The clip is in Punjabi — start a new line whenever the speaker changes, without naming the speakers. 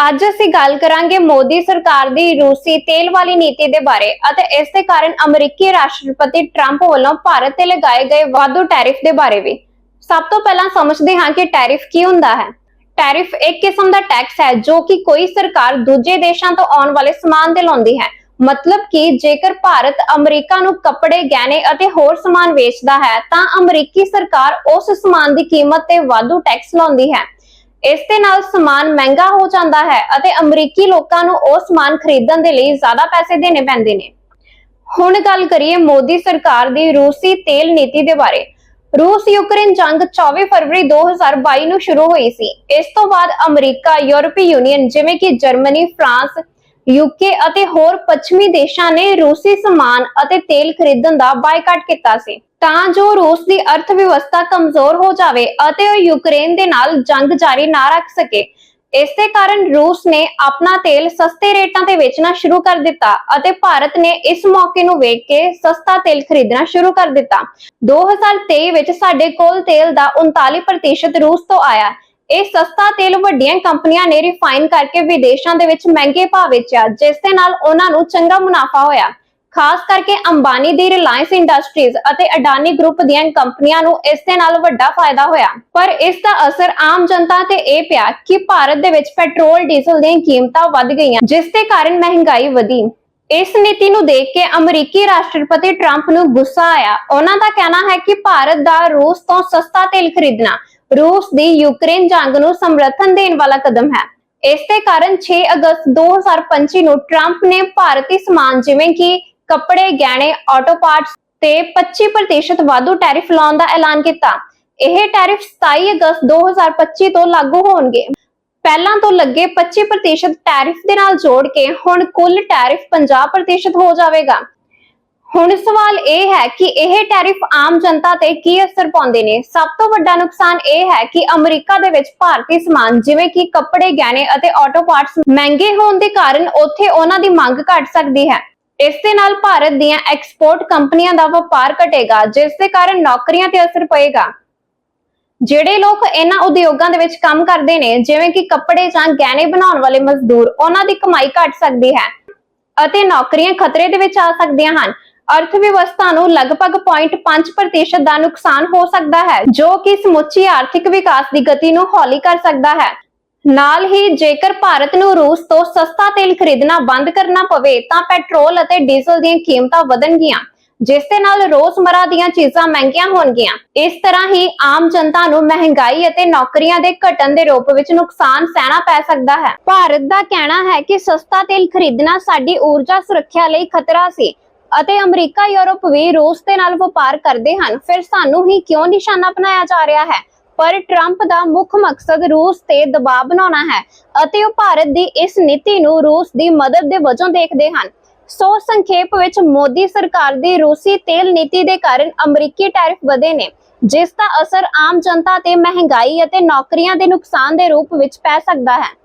ਅੱਜ ਅਸੀਂ ਗੱਲ ਕਰਾਂਗੇ ਮੋਦੀ ਸਰਕਾਰ ਦੀ ਰੂਸੀ ਤੇਲ ਵਾਲੀ ਨੀਤੀ ਦੇ ਬਾਰੇ ਅਤੇ ਇਸ ਦੇ ਕਾਰਨ ਅਮਰੀਕੀ ਰਾਸ਼ਟਰਪਤੀ ਟਰੰਪ ਵੱਲੋਂ ਭਾਰਤ ਤੇ ਲਗਾਏ ਗਏ ਵਾਧੂ ਟੈਰਿਫ ਦੇ ਬਾਰੇ ਵੀ। ਸਭ ਤੋਂ ਪਹਿਲਾਂ ਸਮਝਦੇ ਹਾਂ ਕਿ ਟੈਰਿਫ ਕੀ ਹੁੰਦਾ ਹੈ। ਟੈਰਿਫ ਇੱਕ ਕਿਸਮ ਦਾ ਟੈਕਸ ਹੈ ਜੋ ਕਿ ਕੋਈ ਸਰਕਾਰ ਦੂਜੇ ਦੇਸ਼ਾਂ ਤੋਂ ਆਉਣ ਵਾਲੇ ਸਮਾਨ ਤੇ ਲਾਉਂਦੀ ਹੈ। ਮਤਲਬ ਕਿ ਜੇਕਰ ਭਾਰਤ ਅਮਰੀਕਾ ਨੂੰ ਕੱਪੜੇ, ਗਹਿਣੇ ਅਤੇ ਹੋਰ ਸਮਾਨ ਵੇਚਦਾ ਹੈ ਤਾਂ ਅਮਰੀਕੀ ਸਰਕਾਰ ਉਸ ਸਮਾਨ ਦੀ ਕੀਮਤ ਤੇ ਵਾਧੂ ਟੈਕਸ ਲਾਉਂਦੀ ਹੈ। ਇਸ ਦੇ ਨਾਲ ਸਮਾਨ ਮਹਿੰਗਾ ਹੋ ਜਾਂਦਾ ਹੈ ਅਤੇ ਅਮਰੀਕੀ ਲੋਕਾਂ ਨੂੰ ਉਹ ਸਮਾਨ ਖਰੀਦਣ ਦੇ ਲਈ ਜ਼ਿਆਦਾ ਪੈਸੇ ਦੇਣੇ ਪੈਂਦੇ ਨੇ। ਹੁਣ ਗੱਲ ਕਰੀਏ ਮੋਦੀ ਸਰਕਾਰ ਦੀ ਰੂਸੀ ਤੇਲ ਨੀਤੀ ਦੇ ਬਾਰੇ। ਰੂਸ ਯੂਕਰੇਨ ਜੰਗ 24 ਫਰਵਰੀ 2022 ਨੂੰ ਸ਼ੁਰੂ ਹੋਈ ਸੀ। ਇਸ ਤੋਂ ਬਾਅਦ ਅਮਰੀਕਾ, ਯੂਰਪੀ ਯੂਨੀਅਨ ਜਿਵੇਂ ਕਿ ਜਰਮਨੀ, ਫਰਾਂਸ ਯੂਕੇ ਅਤੇ ਹੋਰ ਪੱਛਮੀ ਦੇਸ਼ਾਂ ਨੇ ਰੂਸੀ ਸਮਾਨ ਅਤੇ ਤੇਲ ਖਰੀਦਣ ਦਾ ਬਾਈਕਾਟ ਕੀਤਾ ਸੀ। ਤਾਂ ਜੋ ਰੂਸ ਦੀ ਅਰਥ ਵਿਵਸਥਾ ਕਮਜ਼ੋਰ ਹੋ ਜਾਵੇ ਅਤੇ ਉਹ ਯੂਕਰੇਨ ਦੇ ਨਾਲ ਜੰਗ ਜਾਰੀ ਨਾ ਰੱਖ ਸਕੇ। ਇਸੇ ਕਾਰਨ ਰੂਸ ਨੇ ਆਪਣਾ ਤੇਲ ਸਸਤੇ ਰੇਟਾਂ ਤੇ ਵੇਚਣਾ ਸ਼ੁਰੂ ਕਰ ਦਿੱਤਾ ਅਤੇ ਭਾਰਤ ਨੇ ਇਸ ਮੌਕੇ ਨੂੰ ਵੇਖ ਕੇ ਸਸਤਾ ਤੇਲ ਖਰੀਦਣਾ ਸ਼ੁਰੂ ਕਰ ਦਿੱਤਾ। 2023 ਵਿੱਚ ਸਾਡੇ ਕੋਲ ਤੇਲ ਦਾ 39% ਰੂਸ ਤੋਂ ਆਇਆ। ਇਹ ਸਸਤਾ ਤੇਲ ਵੱਡੀਆਂ ਕੰਪਨੀਆਂ ਨੇ ਰਿਫਾਈਨ ਕਰਕੇ ਵਿਦੇਸ਼ਾਂ ਦੇ ਵਿੱਚ ਮਹਿੰਗੇ ਭਾਅ ਵੇਚਿਆ, ਜਿਸ ਦੇ ਨਾਲ ਉਹਨਾਂ ਨੂੰ ਚੰਗਾ ਮੁਨਾਫਾ ਹੋਇਆ। ਖਾਸ ਕਰਕੇ ਅੰਬਾਨੀ ਦੀ ਰਿਲਾਇੰਸ ਇੰਡਸਟਰੀਜ਼ ਅਤੇ ਅਡਾਨੀ ਗਰੁੱਪ ਦੀਆਂ ਕੰਪਨੀਆਂ ਨੂੰ ਇਸ ਦੇ ਨਾਲ ਵੱਡਾ ਫਾਇਦਾ ਹੋਇਆ। ਪਰ ਇਸ ਦਾ ਅਸਰ ਆਮ ਜਨਤਾ ਤੇ ਇਹ ਪਿਆ ਕਿ ਭਾਰਤ ਦੇ ਵਿੱਚ ਪੈਟਰੋਲ, ਡੀਜ਼ਲ ਦੀਆਂ ਕੀਮਤਾਂ ਵੱਧ ਗਈਆਂ, ਜਿਸ ਦੇ ਕਾਰਨ ਮਹਿੰਗਾਈ ਵਧੀ। ਇਸ ਨੀਤੀ ਨੂੰ ਦੇਖ ਕੇ ਅਮਰੀਕੀ ਰਾਸ਼ਟਰਪਤੀ ਟਰੰਪ ਨੂੰ ਗੁੱਸਾ ਆਇਆ। ਉਹਨਾਂ ਦਾ ਕਹਿਣਾ ਹੈ ਕਿ ਭਾਰਤ ਦਾ ਰੂਸ ਤੋਂ ਸਸਤਾ ਤੇਲ ਖਰੀਦਣਾ ਰੂਸ ਦੀ ਯੂਕਰੇਨ ਜੰਗ ਨੂੰ ਸਮਰਥਨ ਦੇਣ ਵਾਲਾ ਕਦਮ ਹੈ। ਇਸ ਕਾਰਨ 6 ਅਗਸਤ 2025 ਨੂੰ ਟਰੰਪ ਨੇ ਭਾਰਤੀ ਸਮਾਨ ਜਿਵੇਂ ਕਿ ਕੱਪੜੇ, ਗਹਿਣੇ ਆਟੋ ਪਾਰਟਸ ਤੇ 25% ਵਾਧੂ ਟੈਰਿਫ ਲਾਉਣ ਦਾ ਐਲਾਨ ਕੀਤਾ। ਇਹ ਟੈਰਿਫ 27 ਅਗਸਤ 2025 ਤੋਂ ਲਾਗੂ ਹੋਣਗੇ। ਪਹਿਲਾਂ ਤੋਂ ਲੱਗੇ 25% ਟੈਰਿਫ ਦੇ ਨਾਲ ਜੋੜ ਕੇ ਹੁਣ ਕੁੱਲ ਟੈਰਿਫ 50% ਹੋ ਜਾਵੇਗਾ। ਹੁਣ ਸਵਾਲ ਇਹ ਹੈ ਕਿ ਇਹ ਟੈਰਿਫ ਆਮ ਜਨਤਾ ਤੇ ਕੀ ਅਸਰ ਪਾਉਂਦੇ ਨੇ? ਸਭ ਤੋਂ ਵੱਡਾ ਨੁਕਸਾਨ ਇਹ ਹੈ ਕਿ ਅਮਰੀਕਾ ਦੇ ਵਿੱਚ ਭਾਰਤੀ ਸਮਾਨ ਜਿਵੇਂ ਕਿ ਕੱਪੜੇ, ਗਹਿਣੇ ਅਤੇ ਆਟੋ ਪਾਰਟਸ ਮਹਿੰਗੇ ਹੋਣ ਦੇ ਕਾਰਨ ਉੱਥੇ ਉਹਨਾਂ ਦੀ ਮੰਗ ਘਟ ਸਕਦੀ ਹੈ। ਇਸ ਦੇ ਨਾਲ ਭਾਰਤ ਦੀਆਂ ਐਕਸਪੋਰਟ ਕੰਪਨੀਆਂ ਦਾ ਵਪਾਰ ਘਟੇਗਾ, ਜਿਸ ਦੇ ਕਾਰਨ ਨੌਕਰੀਆਂ ਤੇ ਅਸਰ ਪਏਗਾ। ਜਿਹੜੇ ਲੋਕ ਇਹਨਾਂ ਉਦਯੋਗਾਂ ਦੇ ਵਿੱਚ ਕੰਮ ਕਰਦੇ ਨੇ, ਜਿਵੇਂ ਕਿ ਕੱਪੜੇ ਜਾਂ ਗਹਿਣੇ ਬਣਾਉਣ ਵਾਲੇ ਮਜ਼ਦੂਰ, ਉਹਨਾਂ ਦੀ ਕਮਾਈ ਘਟ ਸਕਦੀ ਹੈ ਅਤੇ ਨੌਕਰੀਆਂ ਖਤਰੇ ਦੇ ਵਿੱਚ ਆ ਸਕਦੀਆਂ ਹਨ। ਅਰਥ ਵਿਵਸਥਾ ਨੂੰ ਲਗਭਗ 0.5% ਦਾ ਨੁਕਸਾਨ ਹੋ ਸਕਦਾ ਹੈ, ਜੋ ਕਿ ਸਮੁੱਚੀ ਆਰਥਿਕ ਵਿਕਾਸ ਦੀ ਗਤੀ ਨੂੰ ਹੌਲੀ ਕਰ ਸਕਦਾ ਹੈ। ਨਾਲ ਹੀ ਜੇਕਰ ਭਾਰਤ ਨੂੰ ਰੂਸ ਤੋਂ ਸਸਤਾ ਤੇਲ ਖਰੀਦਣਾ ਬੰਦ ਕਰਨਾ ਪਵੇ, ਤਾਂ ਪੈਟਰੋਲ ਅਤੇ ਡੀਜ਼ਲ ਦੀਆਂ ਕੀਮਤਾਂ ਵਧਣਗੀਆਂ, ਜਿਸ ਦੇ ਨਾਲ ਰੋਜ਼ਮਰਾ ਦੀਆਂ ਚੀਜ਼ਾਂ ਮਹਿੰਗੀਆਂ ਹੋਣਗੀਆਂ। ਇਸ ਤਰ੍ਹਾਂ ਹੀ ਆਮ ਜਨਤਾ ਨੂੰ ਮਹਿੰਗਾਈ ਅਤੇ ਨੌਕਰੀਆਂ ਦੇ ਘਟਣ ਦੇ ਰੂਪ ਵਿੱਚ ਨੁਕਸਾਨ ਸਹਿਣਾ ਪੈ ਸਕਦਾ ਹੈ। ਭਾਰਤ ਦਾ ਕਹਿਣਾ ਹੈ ਕਿ ਸਸਤਾ ਤੇਲ ਖਰੀਦਣਾ ਸਾਡੀ ਊਰਜਾ ਸੁਰੱਖਿਆ ਲਈ ਖਤਰਾ ਸੀ ਅਤੇ ਅਮਰੀਕਾ, ਯੂਰਪ ਵੀ ਰੂਸ ਦੇ ਨਾਲ ਵਪਾਰ ਕਰਦੇ ਹਨ। ਫਿਰ ਸਾਨੂੰ ਹੀ ਕਿਉਂ ਨਿਸ਼ਾਨਾ ਬਣਾਇਆ ਜਾ ਰਿਹਾ ਹੈ? ਪਰ ਟਰੰਪ ਦਾ ਮੁੱਖ ਮਕਸਦ ਰੂਸ ਤੇ ਦਬਾਅ ਬਣਾਉਣਾ ਹੈ ਅਤੇ ਉਹ ਭਾਰਤ ਦੀ ਇਸ ਨੀਤੀ ਨੂੰ ਰੂਸ ਦੀ ਮਦਦ ਦੇ ਵਜੋਂ ਦੇਖਦੇ ਹਨ। ਸੋ ਸੰਖੇਪ ਵਿੱਚ, ਮੋਦੀ ਸਰਕਾਰ ਦੀ ਰੂਸੀ ਤੇਲ ਨੀਤੀ ਦੇ ਕਾਰਨ ਅਮਰੀਕੀ ਟੈਰਿਫ ਵਧੇ ਨੇ, ਜਿਸ ਦਾ ਅਸਰ ਆਮ ਜਨਤਾ ਤੇ ਮਹਿੰਗਾਈ ਅਤੇ ਨੌਕਰੀਆਂ ਦੇ ਨੁਕਸਾਨ ਦੇ ਰੂਪ ਵਿੱਚ ਪੈ ਸਕਦਾ ਹੈ।